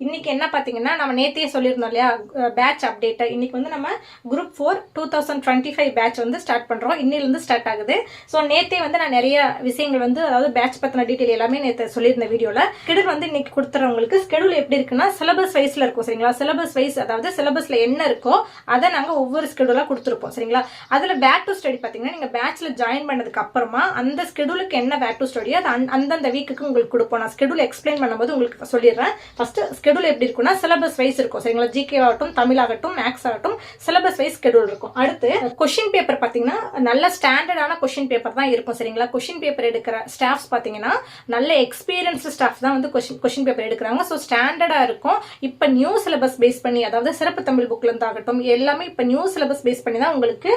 இன்றைக்கி என்ன பார்த்தீங்கன்னா நம்ம நேத்தியே சொல்லியிருந்தோம் இல்லையா பேட்ச் அப்டேட்டை இன்றைக்கி வந்து நம்ம group four two thousand twenty five batch வந்து ஸ்டார்ட் பண்ணுறோம் இன்னிலேருந்து ஸ்டார்ட் ஆகுது. ஸோ நேத்தே வந்து நான் நிறைய விஷயங்கள் வந்து அதாவது பேட்ச் பற்றின டீட்டெயில் எல்லாமே நேற்று சொல்லியிருந்த வீடியோவில் ஸ்கெடியூல் வந்து இன்றைக்கி கொடுத்துறவங்களுக்கு ஸ்கெடியூல் எப்படி இருக்குன்னா சிலபஸ் வைஸில் இருக்கும் சரிங்களா? சிலபஸ் வைஸ் அதாவது சிலபஸில் என்ன இருக்கோ அதை நாங்கள் ஒவ்வொரு ஸ்கெடியூலாக கொடுத்துருப்போம் சரிங்களா? அதில் பேக் டு ஸ்டடி பார்த்தீங்கன்னா நீங்கள் பேட்ச்சில் ஜாயின் பண்ணதுக்கு அப்புறமா அந்த ஸ்கெடியூலுக்கு என்ன பேக் டு ஸ்டடியோ அது அந்த- அந்தந்த வீக்குக்கு உங்களுக்கு கொடுப்போம். நான் ஸ்கெடியூல் எக்ஸ்பிளைன் பண்ணும்போது உங்களுக்கு சொல்லிடுறேன். ஃபஸ்ட்டு ஸ்கெடியூல் எப்படி இருக்கும்னா சிலபஸ் வைஸ் இருக்கும். சரிங்களா? ஜிகே ஆகட்டும் தமிழ் ஆகட்டும் மேக்ஸ் ஆகட்டும் சிலபஸ் வைஸ் ஸ்கெடியூல் இருக்கும். அடுத்து கொஷின் பேப்பர் பார்த்தீங்கன்னா நல்ல ஸ்டாண்டர்டான கொஷின் பேப்பர் தான் இருக்கும். சரிங்களா? கொஷின் பேப்பர் எடுக்கிற ஸ்டாஃப்ஸ் பார்த்தீங்கன்னா நல்ல எக்ஸ்பீரியன்ஸ்டு ஸ்டாஃப் தான் வந்து கொஷின் கொஷின் பேப்பர் எடுக்கிறாங்க. ஸோ ஸ்டாண்டர்டாக இருக்கும். இப்போ நியூ சிலபஸ் பேஸ் பண்ணி அதாவது சிறப்பு தமிழ் புக்லேருந்து ஆகட்டும் எல்லாமே இப்போ நியூ சிலபஸ் பேஸ் பண்ணி தான் உங்களுக்கு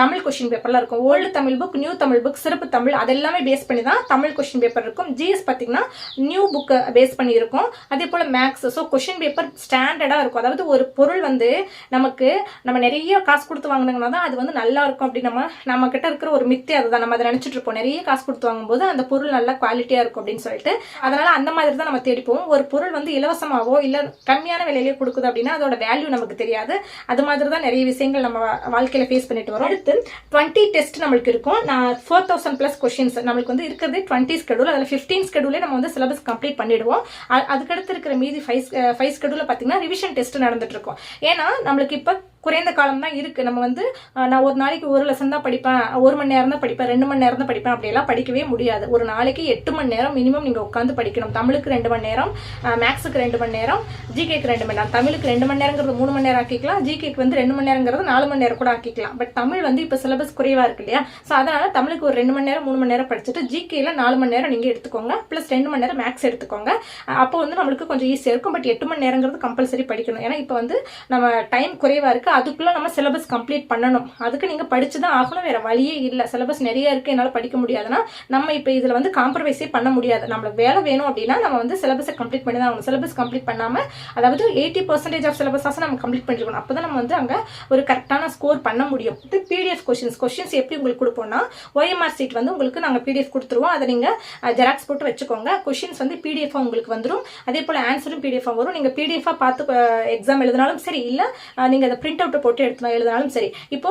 தமிழ் கொஷின் பேப்பர்லாம் இருக்கும். Old Tamil book new Tamil book சிறப்பு தமிழ் அதெல்லாமே பேஸ் பண்ணி தான் தமிழ் கொஷின் பேப்பர் இருக்கும். ஜிஎஸ் பார்த்தீங்கன்னா நியூ புக்கை பேஸ் பண்ணி இருக்கும் அதே போல் மேக்ஸ் ஸோ கொஷின் பேப்பர் ஸ்டாண்டர்டாக இருக்கும். அதாவது ஒரு பொருள் வந்து நமக்கு நம்ம நிறைய காசு கொடுத்து வாங்கினோம்னா தான் அது வந்து நல்லா இருக்கும் அப்படி நம்ம நம்ம கிட்ட இருக்கிற ஒரு மித்தி அதுதான். நம்ம அதை நினச்சிட்டு இருப்போம். நிறைய காசு கொடுத்து வாங்கும்போது அந்த பொருள் நல்லா குவாலிட்டியாக இருக்கும் அப்படின்னு சொல்லிட்டு அதனால அந்த மாதிரி தான் நம்ம தேடிப்போம் ஒரு பொருள் வந்து இலவசமாகவோ இல்லை கம்மியான விலையிலேயே கொடுக்குது அப்படின்னா அதோட வேல்யூ நமக்கு தெரியாது. அது மாதிரி தான் நிறைய விஷயங்கள் நம்ம வா- ஃபேஸ் பண்ணிட்டு வரோம். அடுத்து டுவெண்ட்டி டெஸ்ட் நம்மளுக்கு இருக்கும். நான் ஃபோர் தௌசண்ட் ப்ளஸ் கொஷின்ஸ் நம்மளுக்கு வந்து இருக்கிறது டுவெண்ட்டி ஸ்கெடியூல் அதில் ஃபிஃப்டீன் ஸ்கெடியூலே நம்ம வந்து சிலபஸ் கம்ப்ளீட் பண்ணிடுவோம். அதுக்கடுத்து இருக்கிற மீதி ஃபைவ் ஃபைவ் ஸ்கெடியூலில் பார்த்தீங்கன்னா ரிவிஷன் டெஸ்ட் நடந்துட்டு இருக்கும். ஏன்னா நம்மளுக்கு இப்போ குறைந்த காலம் தான் இருக்கு. நம்ம வந்து நான் ஒரு நாளைக்கு ஒரு லெசன் தான் படிப்பேன். ஒரு மணி நேரம் தான் படிப்பேன். ரெண்டு மணி நேரம் தான் படிப்பேன். அப்படியெல்லாம் படிக்கவே முடியாது. ஒரு நாளைக்கு எட்டு மணி நேரம் மினிமம் நீங்க உட்காந்து படிக்கணும். தமிழுக்கு ரெண்டு மணி நேரம் மேக்ஸுக்கு ரெண்டு மணி நேரம் ஜிகேக்கு ரெண்டு மணி நேரம். தமிழுக்கு ரெண்டு மணி நேரங்கிறது மூணு மணி நேரம் ஆக்கிக்கலாம். ஜிகேக்கு வந்து ரெண்டு மணி நேரங்கிறது நாலு மணி நேரம் கூட ஆக்கிக்கலாம். பட் தமிழ் வந்து இப்போ சிலபஸ் குறைவா இருக்கு இல்லையா? ஸோ அதனால தமிழுக்கு ஒரு ரெண்டு மணி நேரம் மூணு மணி நேரம் படிச்சுட்டு ஜிகேல நாலு மணி நேரம் நீங்க எடுத்துக்கோங்க. ப்ளஸ் ரெண்டு மணி நேரம் மேக்ஸ் எடுத்துக்கோங்க. அப்போ வந்து நம்மளுக்கு கொஞ்சம் ஈஸியாக இருக்கும். பட் எட்டு மணி நேரங்கிறது கம்பல்சரி படிக்கணும். ஏன்னா இப்போ வந்து நம்ம டைம் குறைவா இருக்கு. அதுக்குள்ளே நம்ம சிலபஸ் கம்ப்ளீட் பண்ணணும். அதுக்கு நீங்கள் படித்து தான் ஆகணும் வேறு வழியே இல்லை. சிலபஸ் நிறைய இருக்குது என்னால் படிக்க முடியாதுன்னா நம்ம இப்போ இதில் வந்து காம்ப்ரமைஸே பண்ண முடியாது. நம்மளுக்கு வேலை வேணும் அப்படின்னா நம்ம வந்து சிலபஸை கம்ப்ளீட் பண்ணி தான் ஆகணும். சிலபஸ் கம்ப்ளீட் பண்ணாமல் அதாவது எயிட்டி பர்சன்டேஜ் ஆஃப் சிலபஸாக நம்ம கம்ப்ளீட் பண்ணிருக்கணும். அப்போ தான் நம்ம வந்து அங்கே ஒரு கரெக்டான ஸ்கோர் பண்ண முடியும். இது பிடிஎஃப் கொஷின்ஸ் கொஷின்ஸ் எப்படி உங்களுக்கு கொடுப்போம்னா ஒய்எம்ஆர் சீட் வந்து உங்களுக்கு நாங்கள் பிடிஎஃப் கொடுத்துருவோம். அதை நீங்கள் ஜெராக்ஸ் போட்டு வச்சுக்கோங்க. கொஷின்ஸ் வந்து பிடிஎஃபாக உங்களுக்கு வந்துடும் அதே போல் ஆன்சரும் பிடிஎஃபாக வரும். நீங்கள் பிடிஎஃபாக பார்த்து எக்ஸாம் எழுதினாலும் சரி இல்லை நீங்கள் அதை பிரிண்ட் அவுட் போட்டு எடுத்து எழுதினாலும் சரி. இப்போ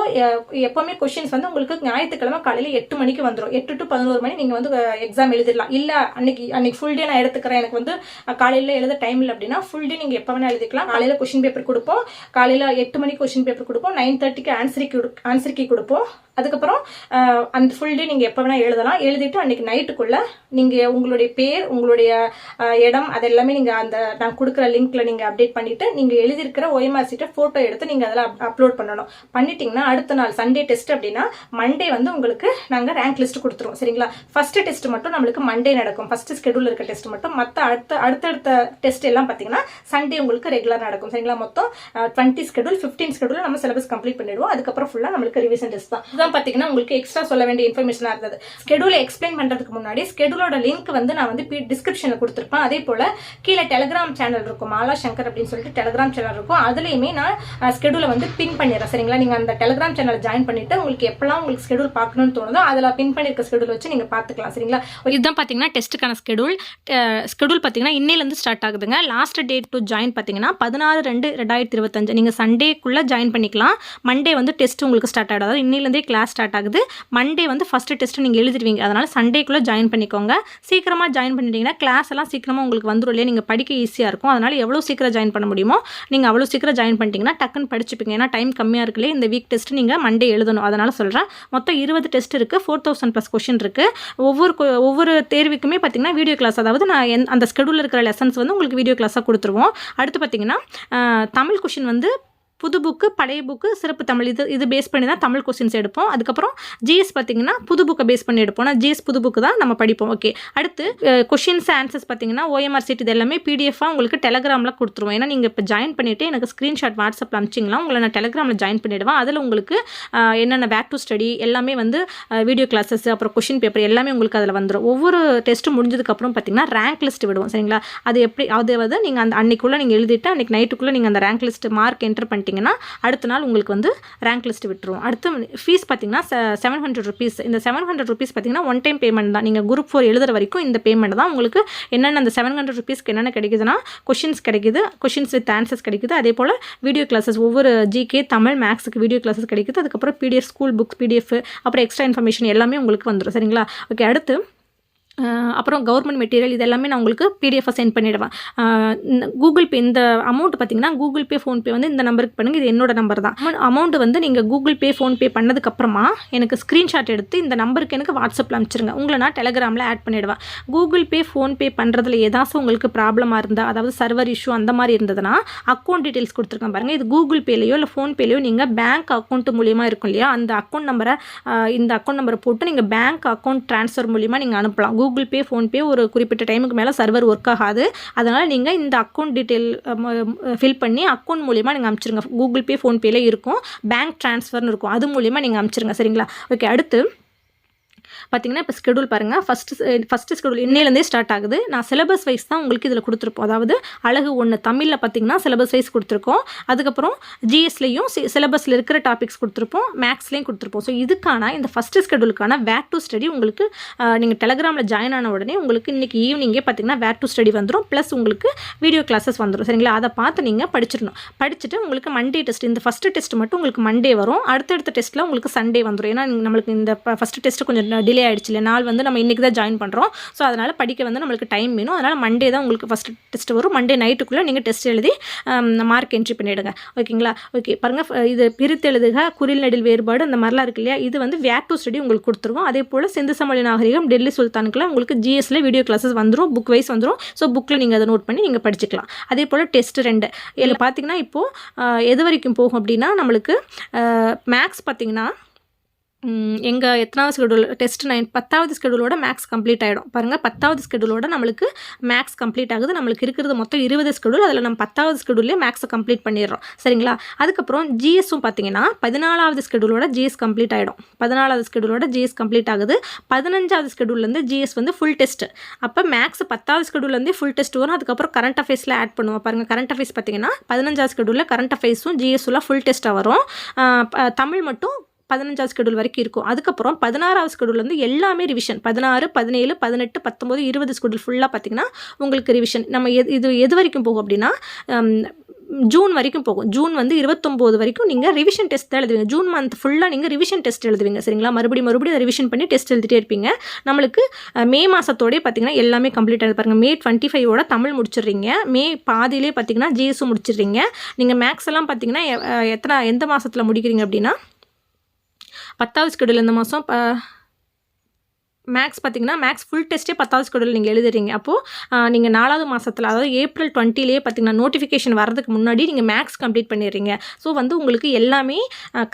எப்பவுமே கொஷின்ஸ் வந்து உங்களுக்கு ஞாயிற்றுக்கிழமை காலையில் எட்டு மணிக்கு வந்துடும் எட்டு டு பதினோரு மணி நீங்கள் வந்து எக்ஸாம் எழுதிடலாம். இல்லை அன்னைக்கு அன்னைக்கு ஃபுல் டே நான் எடுத்துக்கிறேன். எனக்கு வந்து காலையில் எழுத டைம் இல்லை அப்படின்னா ஃபுல் டே நீங்கள் எப்போ வேணால் எழுதிக்கலாம். காலையில் கொஷின் பேப்பர் கொடுப்போம். காலையில் எட்டு மணிக்கு கொஷின் பேப்பர் கொடுப்போம். நைன் தேர்ட்டிக்கு ஆன்சர் கீ ஆன்சர் கீ கொடுப்போம். அதுக்கப்புறம் அந்த ஃபுல் டே நீங்கள் எப்போ வேணால் எழுதலாம். எழுதிட்டு அன்றைக்கி நைட்டுக்குள்ளே நீங்கள் உங்களுடைய பேர் உங்களுடைய இடம் அது எல்லாமே நீங்கள் அந்த நான் கொடுக்குற லிங்க்கில் நீங்கள் அப்டேட் பண்ணிவிட்டு நீங்கள் எழுதியிருக்கிற OMR சீட்டை ஃபோட்டோ எடுத்து நீங்கள் அதில் அப்லோட் பண்ணணும். பண்ணிட்டீங்கன்னா அடுத்த நாள் சண்டே டெஸ்ட் அப்படின்னா மண்டே வந்து உங்களுக்கு நாங்கள் ரேங்க் லிஸ்ட் கொடுத்துருவோம். சரிங்களா? ஃபஸ்ட்டு டெஸ்ட் மட்டும் நம்மளுக்கு மண்டே நடக்கும். ஃபஸ்ட்டு ஸ்கெடியூல் இருக்க டெஸ்ட் மட்டும். மற்ற அடுத்த அடுத்தடுத்த டெஸ்ட் எல்லாம் பார்த்தீங்கன்னா சண்டே உங்களுக்கு ரெகுலர் நடக்கும். சரிங்களா? மொத்தம் டுவெண்ட்டி ஸ்கெடியூல் ஃபிஃப்டீன் ஸ்கெடியூல் நம்ம சிலபஸ் கம்ப்ளீட் பண்ணிடுவோம். அதுக்கப்புறம் ஃபுல்லாக நம்மளுக்கு ரிவிஷன் டெஸ்ட் தான். இதுதான் பார்த்தீங்கன்னா உங்களுக்கு எக்ஸ்ட்ரா சொல்ல வேண்டிய இன்ஃபர்மேஷனாக இருந்தது. ஸ்கெடியூலை எக்ஸ்பிளைன் பண்ணுறதுக்கு முன்னாடி ஸ்கெடியூலோட லிங்க் வந்து நான் வந்து டிஸ்கிரிப்ஷனில் கொடுத்துருப்பேன். அதே போல் கீழே டெலிகிராம் சேனல் இருக்கும். மாலா சங்கர் அப்படின்னு சொல்லிட்டு டெலிகிராம் சேனல் இருக்கும். அதுலேயுமே நான் ஸ்கெடியூலை வந்து பின் பண்ணிடுறேன். சரிங்களா? நீங்கள் அந்த டெலிகிராம் சேனல் ஜாயின் பண்ணிட்டு உங்களுக்கு எப்பலாம் உங்களுக்கு ஸ்கெடியூல் பார்க்கணும்னு தோணுதோ அதில் பின் பண்ணியிருக்க ஸ்கெடியூல் வச்சு நீங்கள் பார்த்துக்கலாம். சரிங்களா? இதுதான் பார்த்தீங்கன்னா டெஸ்ட்டுக்கான ஸ்கெடியூல் ஸ்கெடியூல் பார்த்தீங்கன்னா இன்னிலேருந்து ஸ்டார்ட் ஆகுதுங்க. லாஸ்ட் டேட் டு ஜாயின் பார்த்தீங்கன்னா பதினாறு ரெண்டு ரெண்டாயிரத்தி இருபத்தஞ்சு. நீங்கள் சண்டேக்குள்ளே ஜாயின் பண்ணிக்கலாம். மண்டே வந்து டெஸ்ட் உங்களுக்கு ஸ்டார்ட் ஆகிடும் அதாவது இன்னிலேருந்தே கிளாஸ் ஸ்டார்ட் ஆகுது. மண்டே வந்து ஃபஸ்ட்டு டெஸ்ட்டு நீங்கள் எழுதிடுவீங்க. அதனால் சண்டேக்குள்ளே ஜாயின் பண்ணிக்கோங்க. சீக்கிரமாக ஜாயின் பண்ணிட்டீங்கன்னா கிளாஸ் எல்லாம் சீக்கிரமாக உங்களுக்கு வந்துடும் இல்லையா? நீங்கள் படிக்க ஈஸியாக இருக்கும். அதனால் எவ்வளோ சீக்கிரம் ஜாயின் பண்ண முடியுமோ நீங்கள் அவ்வளோ சீக்கிரம் ஜாயின் பண்ணிட்டீங்கன்னா டக்குன்னு படிச்சு படிச்சுப்பீங்க. ஏன்னா டைம் கம்மியாக இருக்குல்லையே இந்த வீக் டெஸ்ட் நீங்கள் மண்டே எழுதணும். அதனால் சொல்கிறேன் மொத்தம் இருபது டெஸ்ட் இருக்குது ஃபோர் தௌசண்ட் ப்ளஸ் கொஷின் இருக்குது ஒவ்வொரு ஒவ்வொரு தேர்வுக்குமே பார்த்தீங்கன்னா வீடியோ கிளாஸ் அதாவது நான் அந்த ஸ்கெடியூலில் இருக்கிற லெசன்ஸ் வந்து உங்களுக்கு வீடியோ கிளாஸாக கொடுத்துருவோம். அடுத்து பார்த்தீங்கன்னா தமிழ் கொஷின் வந்து புது புக்கு பழைய புக்கு சிறப்பு தமிழ். இது இது பேஸ் பண்ணி தான் தமிழ் கொஸ்டின்ஸ் எடுப்போம். அதுக்கப்புறம் ஜிஎஸ் பார்த்தீங்கன்னா புது புக்கை பேஸ் பண்ணி எடுப்போம். ஜிஎஸ் புது புக்கு தான் நம்ம படிப்போம். ஓகே அடுத்து கொஷின்ஸ் ஆன்சர்ஸ் பார்த்தீங்கன்னா ஓஎம்ஆர் சீட் இது எல்லாமே பிடிஎஃபாக உங்களுக்கு டெலகிராமில் கொடுத்துருவோம். ஏன்னா நீங்கள் இப்போ ஜாயின் பண்ணிவிட்டு எனக்கு ஸ்க்ரீன்ஷாட் வாட்ஸ்அப்பில் அனுப்பிச்சிங்களா உங்களை நான் டெலகிராமில் ஜாயின் பண்ணிவிடுவேன் அதில் உங்களுக்கு என்னென்ன பேக் டு ஸ்டடி எல்லாமே வந்து வீடியோ கிளாஸஸ் அப்புறம் கொஷின் பேப்பர் எல்லாமே உங்களுக்கு அதில் வந்துடும் ஒவ்வொரு டெஸ்ட்டும் முடிஞ்சதுக்கப்புறம் பார்த்தீங்கன்னா ரேங்க் லிஸ்ட் விடுவோம். சரிங்களா? அது எப்படி அது வந்து நீங்கள் அந்த அன்றைக்குள்ளே நீங்கள் எழுதிட்டு அன்னைக்கு நைட்டுக்குள்ளே நீங்கள் அந்த ரேங்க் லிஸ்ட் மார்க் என்டர் பண்ணிட்டு போயிட்டீங்கன்னா அடுத்த நாள் உங்களுக்கு வந்து ரேங்க் லிஸ்ட் விட்டுருவோம் அடுத்து ஃபீஸ் பார்த்தீங்கன்னா செவன் ஹண்ட்ரட் ருபீஸ் இந்த செவன் ஹண்ட்ரட் ருபீஸ் பார்த்தீங்கன்னா ஒன் டைம் பேமெண்ட் தான். நீங்கள் குரூப் ஃபோர் எழுதுற வரைக்கும் இந்த பேமெண்ட் தான் உங்களுக்கு என்னென்ன அந்த செவன் ஹண்ட்ரட் ருபீஸ்க்கு என்னென்ன கிடைக்குதுன்னா கொஷின்ஸ் கிடைக்குது கொஷின்ஸ் வித் ஆன்சர்ஸ் கிடைக்குது. அதே போல் வீடியோ கிளாஸஸ் ஒவ்வொரு ஜிகே தமிழ் மேக்ஸுக்கு வீடியோ கிளாஸஸ் கிடைக்குது. அதுக்கப்புறம் பிடிஎஃப் ஸ்கூல் புக்ஸ் பிடிஎஃப் அப்புறம் எக்ஸ்ட்ரா இன்ஃபர்மேஷன் எல்லாமே உங்களுக்கு வந்துடும் சரிங்களா? ஓகே அடுத்து அப்புறம் கவர்மெண்ட் மெட்டீரியல் இது எல்லாமே நான் உங்களுக்கு பிடிஎஃபாக சென்ட் பண்ணிவிடுவேன் கூகுள் பே இந்த அமௌண்ட் பார்த்தீங்கன்னா கூகுள் பே ஃபோன்பே வந்து இந்த நம்பருக்கு பண்ணுங்கள் இது என்னோட நம்பர் தான். அமௌண்ட் வந்து நீங்கள் கூகுள் பே ஃபோன்பே பண்ணதுக்கப்புறமா எனக்கு ஸ்க்ரீன்ஷாட் எடுத்து இந்த நம்பருக்கு எனக்கு வாட்ஸ்அப்பில் அனுப்பிச்சிருங்க. உங்களை நான் டெலகிராமில் ஆட் பண்ணிவிடுவேன் கூகுள் பே ஃபோன்பே பண்ணுறதுல ஏதாச்சும் உங்களுக்கு ப்ராப்ளமாக இருந்தால் அதாவது சர்வர் இஷ்யூ அந்த மாதிரி இருந்ததுன்னா அக்கௌண்ட் டீட்டெயில்ஸ் கொடுத்துருக்கேன் பாருங்கள் இது கூகுள் பேலையோ இல்லை ஃபோன்பேலையோ நீங்கள் பேங்க் அக்கௌண்ட் மூலியமாக இருக்கும் இல்லையா? அந்த அக்கௌண்ட் நம்பரை இந்த அக்கௌண்ட் நம்பரை போட்டு நீங்கள் பேங்க் அக்கௌண்ட் ட்ரான்ஸ்ஃபர் மூலியமாக நீங்கள் அனுப்பலாம். கூகுள் பே ஃபோன்பே ஒரு குறிப்பிட்ட டைமுக்கு மேலே சர்வர் ஒர்க் ஆகாது. அதனால் நீங்கள் இந்த அக்கௌண்ட் டீட்டெயில் ஃபில் பண்ணி அக்கௌண்ட் மூலியமாக நீங்கள் அனுப்பிச்சிருங்க கூகுள் பே ஃபோன்பேல இருக்கும். பேங்க் ட்ரான்ஸ்ஃபர்னு இருக்கும். அது மூலியமாக நீங்கள் அனுப்பிச்சிருங்க சரிங்களா? ஓகே அடுத்து பார்த்தீங்கன்னா இப்போ ஸ்கெடியூல் பாருங்கள் ஃபஸ்ட்டு ஃபஸ்ட்டு ஸ்கெடியூல் இன்னிலேருந்தே ஸ்டார்ட் ஆகுது. நான் சிலபஸ் வைஸ் தான் உங்களுக்கு இதில் கொடுத்துருப்போம். அதாவது அழகு ஒன்று தமிழில் பார்த்தீங்கன்னா சிலபஸ் வைஸ் கொடுத்துருக்கோம். அதுக்கப்புறம் ஜிஎஸ்லேயும் சிலபஸில் இருக்கிற டாபிக்ஸ் கொடுத்துருப்போம். மேக்ஸ்லேயும் கொடுத்துருப்போம். ஸோ இதுக்கான இந்த ஃபஸ்ட்டு ஸ்கெடியூலுக்கான வேட் டு ஸ்டடி உங்களுக்கு நீங்கள் டெலகிராமில் ஜாயின் ஆன உடனே உங்களுக்கு இன்றைக்கி ஈவினிங்கே பார்த்தீங்கன்னா வேட் டு ஸ்டடி வந்துடும் ப்ளஸ் உங்களுக்கு வீடியோ கிளாஸஸ் வந்துடும் சரிங்களா? அதை பார்த்து நீங்கள் படிச்சிடணும். படிச்சுட்டு உங்களுக்கு மண்டே டெஸ்ட் இந்த ஃபஸ்ட்டு டெஸ்ட் மட்டும் உங்களுக்கு மண்டே வரும். அடுத்தடுத்த டெஸ்ட்டில் உங்களுக்கு சண்டே வந்துடும் ஏன்னா நம்மளுக்கு இந்த ஃபஸ்ட்டு டெஸ்ட்டு கொஞ்சம் டிலே ஆகிடுச்சு இல்லை நாள் வந்து நம்ம இன்றைக்கி தான் ஜாயின் பண்ணுறோம் ஸோ அதனால் படிக்க வந்து நம்மளுக்கு டைம் வேணும். அதனால் மண்டே தான் உங்களுக்கு ஃபஸ்ட்டு டெஸ்ட் வரும். மண்டே நைட்டுக்குள்ளே நீங்கள் டெஸ்ட் எழுதி மார்க் என்ட்ரி பண்ணிவிடுங்க ஓகேங்களா ஓகே பாருங்கள் இது பிரித்தெழுதுக குறில் நெடில் வேறுபாடு அந்த மாதிரிலாம் இருக்கு இல்லையா? இது வந்து வேர் டு ஸ்டடி உங்களுக்கு கொடுத்துருவோம். அதே போல் சிந்து சமொழி நாகரிகம் டெல்லி சுல்தானுக்குலாம் உங்களுக்கு ஜிஎஸ்ல வீடியோ கிளாஸஸ் வந்துடும் புக் வைஸ் வந்துடும் ஸோ புக்கில் நீங்கள் அதை நோட் பண்ணி நீங்கள் படிச்சுக்கலாம். அதே போல் டெஸ்ட் ரெண்டு. இதில் பார்த்தீங்கன்னா இப்போது எது வரைக்கும் போகும் அப்படின்னா நம்மளுக்கு மேக்ஸ் பார்த்தீங்கன்னா எங்கள் எத்தனாவது ஸ்கெடியூல் டெஸ்ட் நைன் பத்தாவது ஸ்கெடியூலோட மேக்ஸ் கம்ப்ளீட் ஆகிடும் பாருங்கள் பத்தாவது ஸ்கெடியூலோட நம்மளுக்கு மேக்ஸ் கம்ப்ளீட் ஆகுது. நம்மளுக்கு இருக்கிறது மொத்தம் இருபது ஸ்கெடியூல் அதில் நம்ம பத்தாவது ஸ்கெடியூல்லே மேக்ஸை கம்ப்ளீட் பண்ணிடுறோம். சரிங்களா? அதுக்கப்புறம் ஜிஎஸும் பார்த்தீங்கன்னா பதினாலாவது ஸ்கெடியூலோட ஜிஎஸ் கம்ப்ளீட் ஆகிடும் பதினாலாவது ஸ்கெடியூலோட ஜிஎஸ் கம்ப்ளீட் ஆகுது. பதினஞ்சாவது ஸ்கெடியூல்லேருந்து ஜிஎஸ் வந்து ஃபுல் டெஸ்ட் அப்போ மேக்ஸ் பத்தாவது ஸ்கெடியூல்லேருந்தே ஃபுல் டெஸ்ட் வரும். அதுக்கப்புறம் கரண்ட் அஃபேர்ஸில் ஆட் பண்ணுவோம். பாருங்கள் கரண்ட் அஃபேர்ஸ் பார்த்தீங்கன்னா பதினஞ்சாவது ஸ்கெடியூலில் கரண்ட் அஃபேர்ஸும் ஜிஎஸ்லாம் ஃபுல் டெஸ்ட்டாக வரும். தமிழ் மட்டும் பதினஞ்சாவது ஸ்கெடியூல் வரைக்கும் இருக்கும். அதுக்கப்புறம் பதினாறாவது ஸ்கெடியூல் வந்து எல்லாமே ரிவிஷன் பதினாறு பதினேழு பதினெட்டு பத்தொம்போது இருபது ஸ்கெடியூல் ஃபுல்லாக பார்த்தீங்கன்னா உங்களுக்கு ரிவிஷன் நம்ம எது இது எது வரைக்கும் போகும் அப்படின்னா ஜூன் வரைக்கும் போகும். ஜூன் வந்து இருபத்தொம்போது வரைக்கும் நீங்கள் ரிவிஷன் டெஸ்ட் தான் எழுதுவீங்க. ஜூன் மந்த் ஃபுல்லாக நீங்கள் ரிவிஷன் டெஸ்ட் எழுதுவீங்க. சரிங்களா? மறுபடியும் மறுபடியும் ரிவிஷன் பண்ணி டெஸ்ட் எழுதிட்டே இருப்பீங்க. நம்மளுக்கு மே மாதத்தோடய பார்த்தீங்கன்னா எல்லாமே கம்ப்ளீட் ஆகுது. பாருங்கள் மே டுவெண்ட்டி ஃபைவோட தமிழ் முடிச்சிடுறீங்க. மே பாதியிலே பார்த்தீங்கன்னா ஜிஎஸும் முடிச்சிடுறீங்க. நீங்கள் மேக்ஸ் எல்லாம் பார்த்தீங்கன்னா எத்தனை எந்த மாதத்தில் முடிக்கிறீங்க அப்படின்னா பத்தாவது ஸ்கெடியூல் இந்த மாதம் மேக்ஸ் பார்த்தீங்கன்னா மேக்ஸ் ஃபுல் டெஸ்ட்டே பத்தாவது ஸ்கெடியூல் நீங்கள் எழுதுறீங்க. அப்போது நீங்கள் நாலாவது மாதத்தில் அதாவது ஏப்ரல் டுவெண்ட்டிலேயே பார்த்தீங்கன்னா நோட்டிஃபிகேஷன் வரதுக்கு முன்னாடி நீங்கள் மேக்ஸ் கம்ப்ளீட் பண்ணிடுறீங்க. ஸோ வந்து உங்களுக்கு எல்லாமே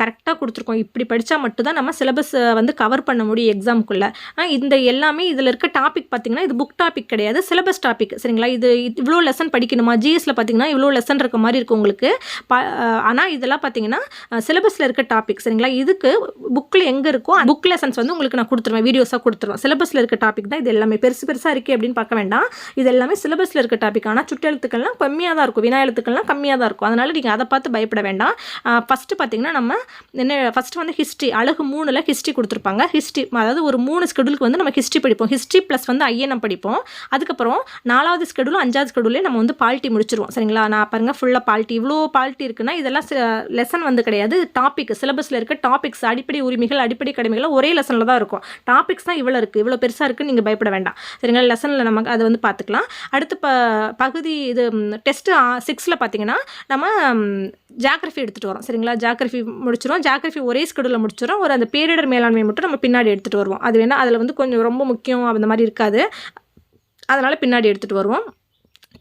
கரெக்டாக கொடுத்துருக்கோம். இப்படி படித்தா மட்டும்தான் நம்ம சிலபஸ் வந்து கவர் பண்ண முடியும் எக்ஸாமுக்குள்ளே இந்த எல்லாமே இதில் இருக்க டாபிக் பார்த்தீங்கன்னா இது புக் டாபிக் கிடையாது சிலபஸ் டாபிக் சரிங்களா? இது இவ்வளோ லெசன் படிக்கணுமா? ஜிஎஸில் பார்த்தீங்கன்னா இவ்வளோ லெசன் இருக்க மாதிரி இருக்கும் உங்களுக்கு. ப ஆனால் இதெல்லாம் பார்த்தீங்கன்னா சிலபஸில் இருக்க டாபிக் சரிங்களா? இதுக்கு புக்கில் எங்கே இருக்கோ புக் லெசன்ஸ் வந்து உங்களுக்கு நான் கொடுத்துருவேன். வீடியோஸாக கொடுத்துருவேன். சிலபஸில் இருக்க டாபிக் தான் இது எல்லாமே. பெருசு பெருசாக இருக்குது அப்படின்னு பார்க்க வேண்டாம். இது எல்லாமே சிலபஸில் இருக்க டாபிக் ஆனால் சுட்டெழுத்துக்கள்லாம் கம்மியாக தான் இருக்கும். வினா எழுத்துக்கள்லாம் கம்மியாக தான் இருக்கும். அதனால் நீங்கள் அதை பார்த்து பயப்பட வேண்டாம். ஃபஸ்ட்டு பார்த்தீங்கன்னா நம்ம என்ன ஃபஸ்ட்டு வந்து ஹிஸ்ட்ரி அழகு மூணில் ஹிஸ்ட்ரி கொடுத்துருப்பாங்க. ஹிஸ்ட்ரி அதாவது ஒரு மூணு ஸ்கெடியூலுக்கு வந்து நம்ம ஹிஸ்ட்ரி படிப்போம். ஹிஸ்ட்ரி ப்ளஸ் வந்து ஐஎன்எம் படிப்போம். அதுக்கப்புறம் நாலாவது ஸ்கெடியூலும் அஞ்சாவது ஸ்கெடியூலே நம்ம வந்து பால்ட்டி முடிச்சிருவோம். சரிங்களா? நான் பாருங்கள் ஃபுல்லாக பால்ட்டி இவ்வளோ பால்ட்டி இருக்குன்னா இதெல்லாம் லெசன் வந்து கிடையாது. டாபிக் சிலபஸில் இருக்க டாபிக்ஸ் அடிப்படை உரிமைகள் அடிப்படை கடமைகள் ஒரே லெசனில் தான் இருக்கும். டாபிக்ஸ் தான் இவ்வளோ இருக்குது இவ்வளோ பெருசாக இருக்குன்னு நீங்கள் பயப்பட வேண்டாம். சரிங்களா? லெசனில் நமக்கு அதை வந்து பார்த்துக்கலாம். அடுத்து ப பகுதி இது டெஸ்ட்டு சிக்ஸில் பார்த்தீங்கன்னா நம்ம ஜாகிரஃபி எடுத்துகிட்டு வரோம். சரிங்களா? ஜாகிரஃபி முடிச்சிடும் ஜாகிரஃபி ஒரே ஸ்கெடியூலில் முடிச்சிடும் ஒரு அந்த பேரிடர் மேலாண்மை மட்டும் நம்ம பின்னாடி எடுத்துகிட்டு வருவோம். அது வேணால் அதில் வந்து கொஞ்சம் ரொம்ப முக்கியம் அந்த மாதிரி இருக்காது. அதனால் பின்னாடி எடுத்துகிட்டு வருவோம்.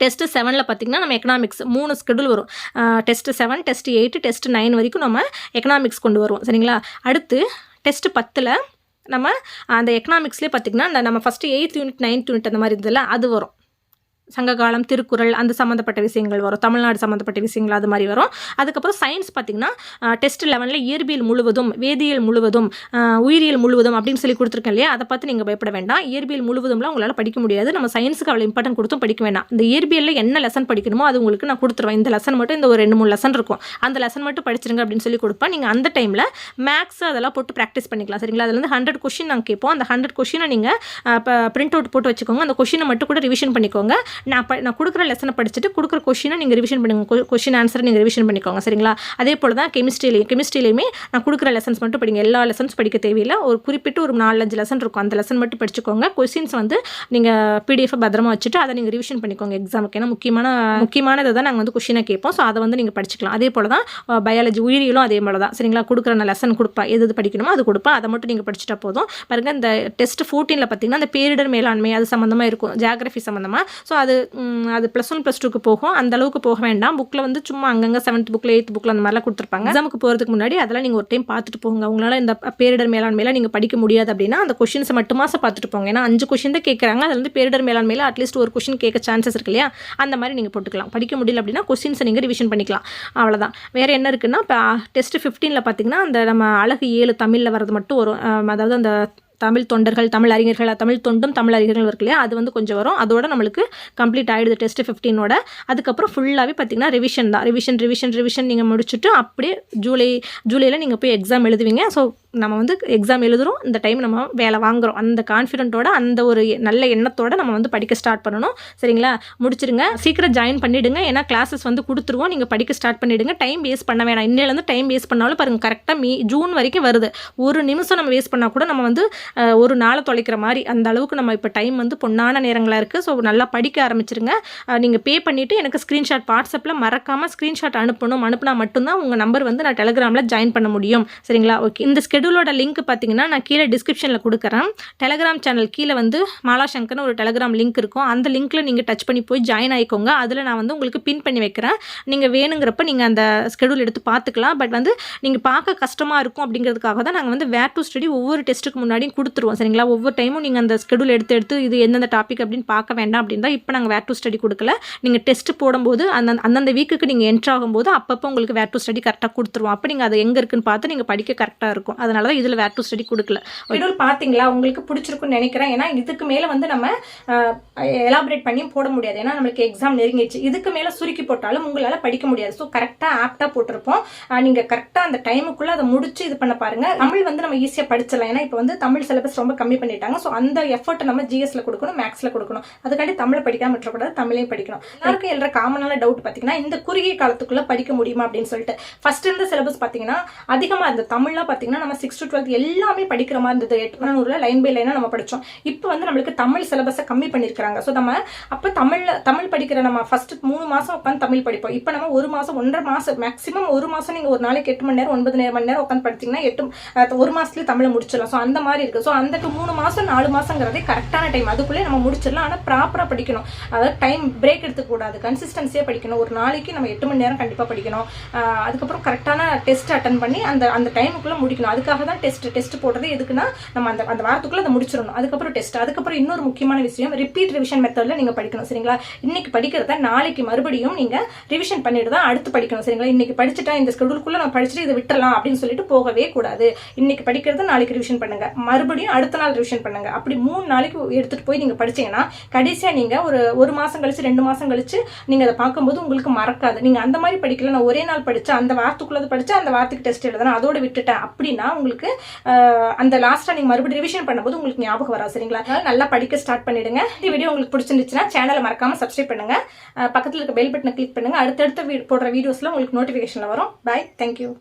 டெஸ்ட்டு செவனில் பார்த்தீங்கன்னா நம்ம எக்கனாமிக்ஸ் மூணு ஸ்கெடியூல் வரும். Test seven test eight test nine வரைக்கும் நம்ம எக்கனாமிக்ஸ் கொண்டு வருவோம். சரிங்களா? அடுத்து டெஸ்ட் பத்தில் நம்ம அந்த எக்கனாமிக்ஸ்லேயே பார்த்தீங்கன்னா அந்த நம்ம first eighth unit ninth unit அந்த மாதிரி இருந்ததில்ல அது வரும். சங்ககாலம் திருக்குறள் அந்த சம்மந்தப்பட்ட விஷயங்கள் வரும். தமிழ்நாடு சம்மந்தப்பட்ட விஷயங்கள் அது மாதிரி வரும். அதுக்கப்புறம் சயின்ஸ் பார்த்திங்கன்னா டெஸ்ட் லெவனில் இயற்பியல் முழுவதும் வேதியியல் முழுவதும் உயிரியல் முழுவதும் அப்படின்னு சொல்லி கொடுத்துருக்கேன் இல்லையா? அதை பார்த்து நீங்கள் பயப்பட வேண்டாம். இயற்பியல் முழுவதும்லாம் உங்களால் படிக்க முடியாது. நம்ம சயின்ஸுக்கு அவ்வளோ இம்பார்ட்டன்ட் கொடுத்தும் படிக்க வேண்டாம். இந்த இயற்பியலில் என்ன லெசன் படிக்கணுமோ அது உங்களுக்கு நான் கொடுத்துருவேன். இந்த லெசன் மட்டும் இந்த ஒரு ரெண்டு மூணு லெசன் இருக்கும். அந்த லெசன் மட்டும் படிச்சிருங்க அப்படின்னு சொல்லி கொடுப்பேன். நீங்கள் அந்த டைமில் மேக்ஸ் அதெல்லாம் போட்டு ப்ராக்டிஸ் பண்ணிக்கலாம். சரிங்களா? அதில் வந்து ஹண்ட்ரட் கொஷின் நாங்கள் கேட்போம். அந்த ஹண்ட்ரட் கொஷினை நீங்கள் இப்போ பிரிண்ட் அவுட் போட்டு வச்சுக்கோங்க. அந்த கொஷினை மட்டும் கூட ரிவிஷன் பண்ணிக்கோங்க. நான் ப நான் கொடுக்குற லெசனை படிச்சுட்டு கொடுக்குற கொஷினை நீங்கள் ரிவிஷன் பண்ணுங்க. கொஷின் ஆன்சரை நீங்கள் ரிவிஷன் பண்ணிக்கோங்க சரிங்களா? அதே போல் தான் கெமிஸ்ட்ரிலேயும் கெமிஸ்ட்ரிலையுமே நான் கொடுக்குற லெசன்ஸ் மட்டும் படிங்க. எல்லா லெசன்ஸ் படிக்க தேவையில்லை. ஒரு குறிப்பிட்டு ஒரு நாலஞ்சு லெசன் இருக்கும். அந்த லெசன் மட்டும் படிச்சுக்கோங்க. கொஷின்ஸ் வந்து நீங்கள் பிடிஎஃப் பத்திரமா வச்சுட்டு அதை நீங்கள் ரிவிஷன் பண்ணிக்கோங்க எக்ஸாமுக்கு ஏன்னா முக்கியமான முக்கியமானதை தான் நாங்கள் வந்து கொஷினை கேட்போம். ஸோ அதை வந்து நீங்கள் படிச்சுக்கலாம். அதே போல் தான் பயாலஜி உயிரியலும் அதே போல் தான். சரிங்களா? கொடுக்குற நான் லெசன் கொடுப்பேன் எது எது படிக்கணுமோ அது கொடுப்பேன் அதை மட்டும் நீங்கள் படிச்சுட்டா போதும். பாருங்க இந்த டெஸ்ட் ஃபோர்டீனில் பார்த்தீங்கன்னா அந்த பேரிடர் மேலாண்மை அது சம்மந்தமாக இருக்கும். ஜியாகிரஃபி சம்மந்தமாக ஸோ அது அது ப்ளஸ் ஒன் ப்ளஸ் டூக்கு போகும். அந்த அளவுக்கு போக வேண்டாம். புக்கில் வந்து சும்மா அங்கங்கே செவன்த் புக்கில் எயித் புக்கில் அந்த மாதிரிலாம் கொடுத்துருப்பாங்க. எக்ஸாமுக்கு போகிறதுக்கு முன்னாடி அதெல்லாம் நீங்கள் ஒரு டைம் பார்த்துட்டு போங்க. உங்களால் இந்த பேரிடர் மேலாண்மையில் நீங்கள் படிக்க முடியாது அப்படின்னா அந்த கொஷின்ஸை மட்டுமாச பார்த்துட்டு போங்க. ஏன்னா அஞ்சு கொஷின் தான் கேட்குறாங்க அதில் வந்து பேரிடர் மேலாண்மையில் அட்லீஸ்ட் ஒரு கொஷின் கேட்க சான்சஸ் இருக்கு இல்லையா? அந்த மாதிரி நீங்கள் போட்டுக்கலாம். படிக்க முடியல அப்படின்னா கொஷின்ஸை நீங்கள் ரிவிஷன் பண்ணிக்கலாம். அவ்வளோதான் வேறு என்ன இருக்குன்னா இப்போ டெஸ்ட் ஃபிஃப்டீனில் பார்த்தீங்கன்னா அந்த நம்ம அழகு ஏழு தமிழில் வரது மட்டும் வரும். அதாவது அந்த தமிழ் தொண்டர்கள் தமிழ் அறிஞர்கள் தமிழ் தொண்டும் தமிழ் அறிஞர்கள் இருக்கு இல்லையா? அது வந்து கொஞ்சம் வரும். அதோட நம்மளுக்கு கம்ப்ளீட் ஆகிடுது டெஸ்ட் ஃபிஃப்டீனோட அதுக்கப்புறம் ஃபுல்லாகவே பார்த்தீங்கன்னா ரிவிஷன் தான். ரிவிஷன் ரிவிஷன் ரிவிஷன் நீங்கள் முடிச்சுட்டு அப்படியே ஜூலை ஜூலையில் நீங்கள் போய் எக்ஸாம் எழுதுவீங்க. ஸோ நம்ம வந்து எக்ஸாம் எழுதுகிறோம் இந்த டைம் நம்ம வேலை வாங்குகிறோம் அந்த கான்ஃபிடென்ட்டோட அந்த ஒரு நல்ல எண்ணத்தோடு நம்ம வந்து படிக்க ஸ்டார்ட் பண்ணணும். சரிங்களா? முடிச்சிருங்க. சீக்கிரம் ஜாயின் பண்ணிவிடுங்க ஏன்னா கிளாஸஸ் வந்து கொடுத்துருவோம். நீங்கள் படிக்க ஸ்டார்ட் பண்ணிவிடுங்க டைம் வேஸ்ட் பண்ண வேணாம். இன்னிலேருந்து டைம் வேஸ்ட் பண்ணாலும் பாருங்கள் கரெக்டாக மீ ஜூன் வரைக்கும் வருது. ஒரு நிமிஷம் நம்ம வேஸ்ட் பண்ணால் கூட நம்ம வந்து ஒரு நாளை தொலைக்கிற மாதிரி அந்த அளவுக்கு நம்ம இப்போ டைம் வந்து பொண்ணான நேரங்களாக இருக்குது ஸோ நல்லா படிக்க ஆரம்பிச்சிருங்க. நீங்கள் பே பண்ணிவிட்டு எனக்கு ஸ்க்ரீன்ஷாட் வாட்ஸ்அப்பில் மறக்காமல் ஸ்க்ரீன்ஷாட் அனுப்பணும். அனுப்புனா மட்டும்தான் உங்கள் நம்பர் வந்து நான் டெலிகிராமில் ஜாயின் பண்ண முடியும். சரிங்களா? ஓகே இந்த ஸ்கெட் ஷெடியூலோட லிங்க் பார்த்தீங்கன்னா நான் கீழே டிஸ்கிரிப்ஷனில் கொடுக்குறேன். டெலகிராம் சேனல் கீழே வந்து மாலாசங்கர்னு ஒரு டெலகிராம் லிங்க் இருக்கும். அந்த லிங்க்கில் நீங்கள் டச் பண்ணி போய் ஜாயின் ஆகிக்கோங்க அதில் நான் வந்து உங்களுக்கு பின் பண்ணி வைக்கிறேன். நீங்கள் வேணுங்கிறப்ப நீங்கள் அந்த ஸ்கெடியூல் எடுத்து பார்த்துக்கலாம் பட் வந்து நீங்கள் பார்க்க கஷ்டமாக இருக்கும் அப்படிங்கிறதுக்காக தான் நாங்கள் வந்து வேர் டு ஸ்டடி ஒவ்வொரு டெஸ்ட்டுக்கு முன்னாடியும் கொடுத்துருவோம். சரிங்களா? ஒவ்வொரு டைமும் நீங்கள் அந்த ஸ்கெடியூல் எடுத்து எடுத்து இது எந்தெந்த டாபிக் அப்படின்னு பார்க்க வேண்டாம் அப்படின்னு தான் இப்போ நாங்கள் வேர் டு ஸ்டடி கொடுக்கல. நீங்கள் டெஸ்ட் போடும்போது அந்த அந்தந்த வீக்குக்கு நீங்கள் என்ட்ராகும்போது அப்பப்போ உங்களுக்கு வேர் டு ஸ்டடி கரெக்டாக கொடுத்துருவோம். அப்போ நீங்கள் அது எங்கே இருக்குன்னு பார்த்து நீங்கள் படிக்க கரெக்டாக இருக்கும். அதை அதனால தான் இதில் வேர் டு ஸ்டடி கொடுக்கல. ஷெடியூல் பார்த்தீங்களா உங்களுக்கு பிடிச்சிருக்குன்னு நினைக்கிறேன். ஏன்னா இதுக்கு மேலே வந்து நம்ம எலாபரேட் பண்ணியும் போட முடியாது. ஏன்னா நம்மளுக்கு எக்ஸாம் நெருங்கிடுச்சு. இதுக்கு மேலே சுருக்கி போட்டாலும் உங்களால் படிக்க முடியாது. ஸோ கரெக்டாக ஆப்டாக போட்டிருப்போம். நீங்கள் நீங்க கரெக்டாக அந்த டைமுக்குள்ளே அதை முடிச்சு இது பண்ண பாருங்க. தமிழ் வந்து நம்ம ஈஸியாக படிச்சிடலாம். ஏன்னா இப்போ வந்து தமிழ் சிலபஸ் ரொம்ப கம்மி பண்ணிட்டாங்க. ஸோ அந்த எஃபர்ட் நம்ம ஜிஎஸ்ல கொடுக்கணும் மேக்ஸ்ல கொடுக்கணும். அதுக்காண்டி தமிழை படிக்காமல் விட்டுறக்கூடாது தமிழையும் படிக்கணும். எல்லாருக்கும் எழுற காமனான டவுட் பார்த்தீங்கன்னா இந்த குறுகிய காலத்துக்குள்ள படிக்க முடியுமா அப்படின்னு சொல்லிட்டு. ஃபர்ஸ்ட் இருந்த சிலபஸ் பார்த்தீங்கன்னா அதிகமாக இந்த தமிழ்லாம் பார்த்தீங்கன்னா நம்ம சிக்ஸ் டு டுவெல்த் எல்லாமே படிக்கிற மாதிரி இருந்தது. எட்நூறுல லைன் பை லைனாக நம்ம படித்தோம் இப்போ வந்து நம்மளுக்கு தமிழ் சிலபஸை கம்மி பண்ணியிருக்கிறாங்க ஸோ நம்ம அப்போ தமிழில் தமிழ் படிக்கிற நம்ம ஃபஸ்ட்டு மூணு மாதம் உட்காந்து தமிழ் படிப்போம். இப்போ நம்ம ஒரு மாதம் ஒன்றரை மாதம் மேக்ஸிமம் ஒரு மாதம் நீங்கள் ஒரு நாளைக்கு எட்டு மணி நேரம் ஒன்பது நேரம் மணி நேரம் உட்காந்து படித்தீங்கன்னா எட்டு ஒரு மாதத்துலேயே தமிழை முடிச்சிடலாம். ஸோ அந்த மாதிரி இருக்குது ஸோ அந்த மூணு மாதம் நாலு மாதங்கிறதே கரெக்டான டைம் அதுக்குள்ளே நம்ம முடிச்சிடலாம். ஆனால் ப்ராப்பராக படிக்கணும். அதாவது டைம் பிரேக் எடுத்துக்கூடாது கன்சிஸ்டன்சியாக படிக்கணும். ஒரு நாளைக்கு நம்ம எட்டு மணி நேரம் கண்டிப்பாக படிக்கணும். அதுக்கப்புறம் கரெக்டான டெஸ்ட் அட்டன் பண்ணி அந்த அந்த டைமுக்குள்ளே முடிக்கணும். அதுக்கு அதுக்காக தான் டெஸ்ட் டெஸ்ட் போடுறது எதுக்குன்னா நம்ம அந்த அந்த வாரத்துக்குள்ளே அதை முடிச்சிடணும். அதுக்கப்புறம் டெஸ்ட் அதுக்கப்புறம் இன்னொரு முக்கியமான விஷயம் ரிப்பீட் ரிவிஷன் மெத்தடில் நீங்கள் படிக்கணும் சரிங்களா? இன்னைக்கு படிக்கிறத நாளைக்கு மறுபடியும் நீங்கள் ரிவிஷன் பண்ணிட்டு தான் அடுத்து படிக்கணும் சரிங்களா? இன்னைக்கு படிச்சுட்டா இந்த ஸ்கெடியூலுக்குள்ளே நான் படிச்சுட்டு இதை விட்டுலாம் அப்படின்னு சொல்லிட்டு போகவே கூடாது. இன்னைக்கு படிக்கிறத நாளைக்கு ரிவிஷன் பண்ணுங்க. மறுபடியும் அடுத்த நாள் ரிவிஷன் பண்ணுங்க. அப்படி மூணு நாளைக்கு எடுத்துட்டு போய் நீங்க படிச்சீங்கன்னா கடைசியா நீங்க ஒரு ஒரு மாசம் கழிச்சு ரெண்டு மாசம் கழிச்சு நீங்க அதை பார்க்கும்போது உங்களுக்கு மறக்காது. நீங்க அந்த மாதிரி படிக்கல நான் ஒரே நாள் படிச்சேன் அந்த வாரத்துக்குள்ளது படிச்சா அந்த வாரத்துக்கு டெஸ்ட் எழுதுனா அதோட விட்டுட்டேன் அப்படின்னா உங்களுக்கு அந்த லாஸ்ட்டாக நீங்க மறுபடியும் ரிவிஷன் பண்ணும்போது உங்களுக்கு ஞாபகம் வரும் சரிங்களா? அதனால நல்லா படிக்க ஸ்டார்ட் பண்ணிடுங்க. இந்த வீடியோ உங்களுக்கு பிடிச்சிருந்துச்சுன்னா சேனலை மறக்காம சப்ஸ்கிரைப் பண்ணுங்க. பக்கத்தில் பக்கத்துல இருக்க பெல் பட்டனை கிளிக் பண்ணுங்கள் அடுத்தடுத்த வீ- போடுற வீடியோஸில் உங்களுக்கு நோட்டிஃபிகேஷனில் வரும். By thank you